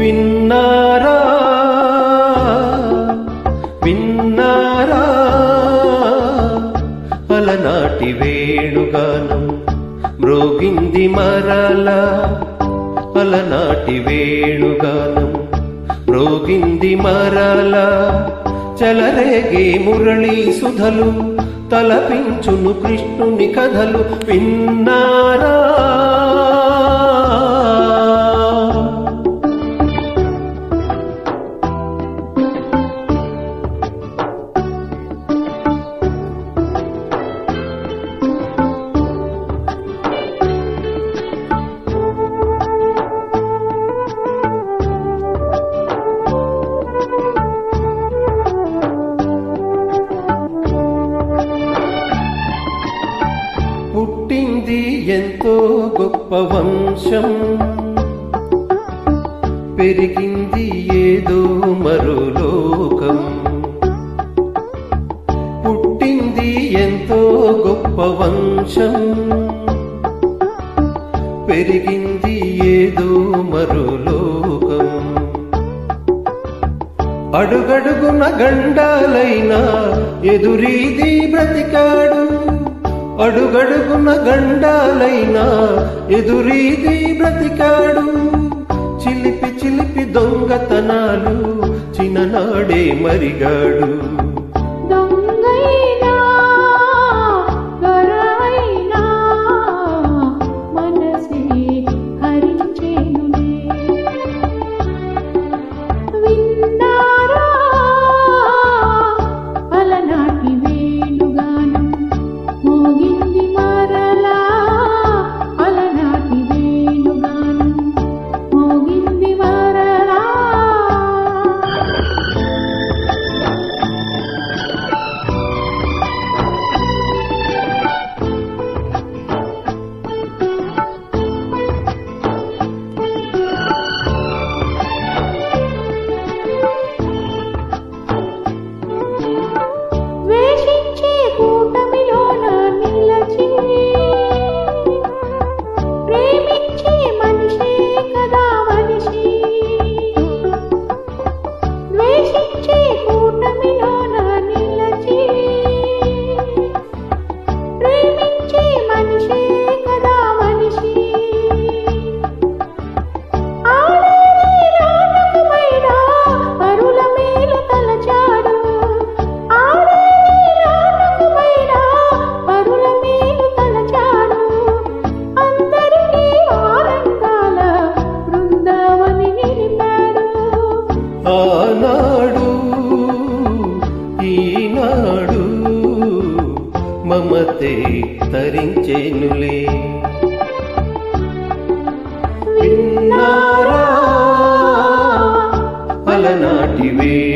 విన్నారా? విన్నారా? అలనాటి వేణుగానం మ్రోగింది మరలా. అలనాటి వేణుగానం మ్రోగింది మరలా. చలరేగే మురళీ సుధలు తలపించును కృష్ణుని కథలు విన్నారా? ఎంతో గొప్ప వంశం. పెరిగింది ఏదో మరో లోకం. పుట్టింది ఎంతో గొప్ప వంశం. పెరిగింది ఏదో మరో లోకం. అడుగడుగున గండాలైనా ఎదురీది బ్రతికాడు. అడుగడుగున గండాలైనా ఎదురీది బ్రతికాడు. చిలిపి చిలిపి దొంగతనాలు చిన్ననాడే మరిగాడు. ఆనాడు ఈనాడు మమతే తరించేనులే. విన్నారా? అలనాటి వే